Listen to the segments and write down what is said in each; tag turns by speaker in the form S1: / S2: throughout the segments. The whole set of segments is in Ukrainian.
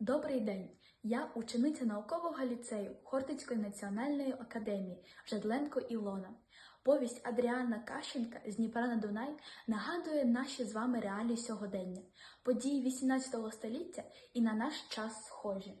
S1: Добрий день! Я учениця наукового ліцею Хортицької національної академії Жадленко Ілона. Повість Адріана Кащенка з Дніпра на Дунай нагадує наші з вами реалії сьогодення, події 18 століття і на наш час схожі.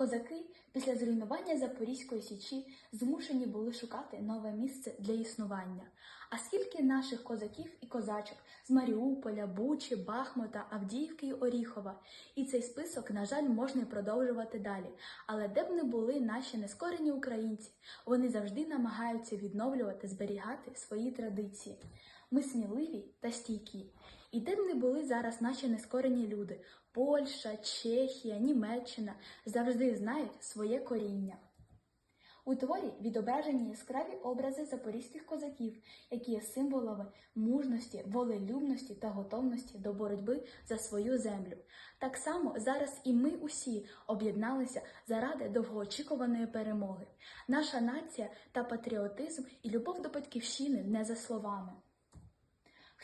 S1: Козаки після зруйнування Запорізької січі змушені були шукати нове місце для існування. А скільки наших козаків і козачок з Маріуполя, Бучі, Бахмута, Авдіївки і Оріхова. І цей список, на жаль, можна продовжувати далі. Але де б не були наші нескорені українці, вони завжди намагаються відновлювати, зберігати свої традиції. Ми сміливі та стійкі. І де б не були зараз наші нескорені люди Польща, Чехія, Німеччина завжди знають своє коріння. У творі відображені яскраві образи запорізьких козаків, які є символами мужності, волелюбності та готовності до боротьби за свою землю. Так само зараз і ми усі об'єдналися заради довгоочікуваної перемоги. Наша нація та патріотизм і любов до батьківщини не за словами.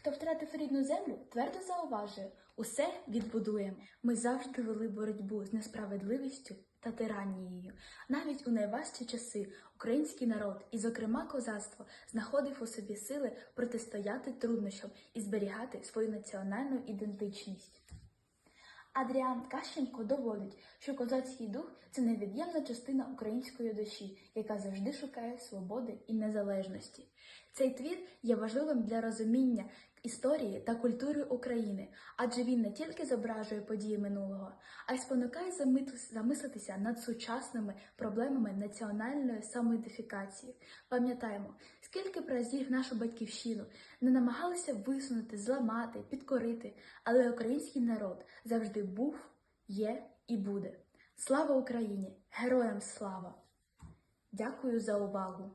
S1: Хто втратив рідну землю, твердо зауважує, усе відбудуємо. Ми завжди вели боротьбу з несправедливістю та тиранією. Навіть у найважчі часи український народ, і, зокрема, козацтво, знаходив у собі сили протистояти труднощам і зберігати свою національну ідентичність. Адріан Кащенко доводить, що козацький дух це невід'ємна частина української душі, яка завжди шукає свободи і незалежності. Цей твір є важливим для розуміння історії та культури України, адже він не тільки зображує події минулого, а й спонукає замислитися над сучасними проблемами національної самоідентифікації. Пам'ятаємо, скільки б разів нашу батьківщину не намагалися висунути, зламати, підкорити, але український народ завжди був, є і буде. Слава Україні! Героям слава! Дякую за увагу!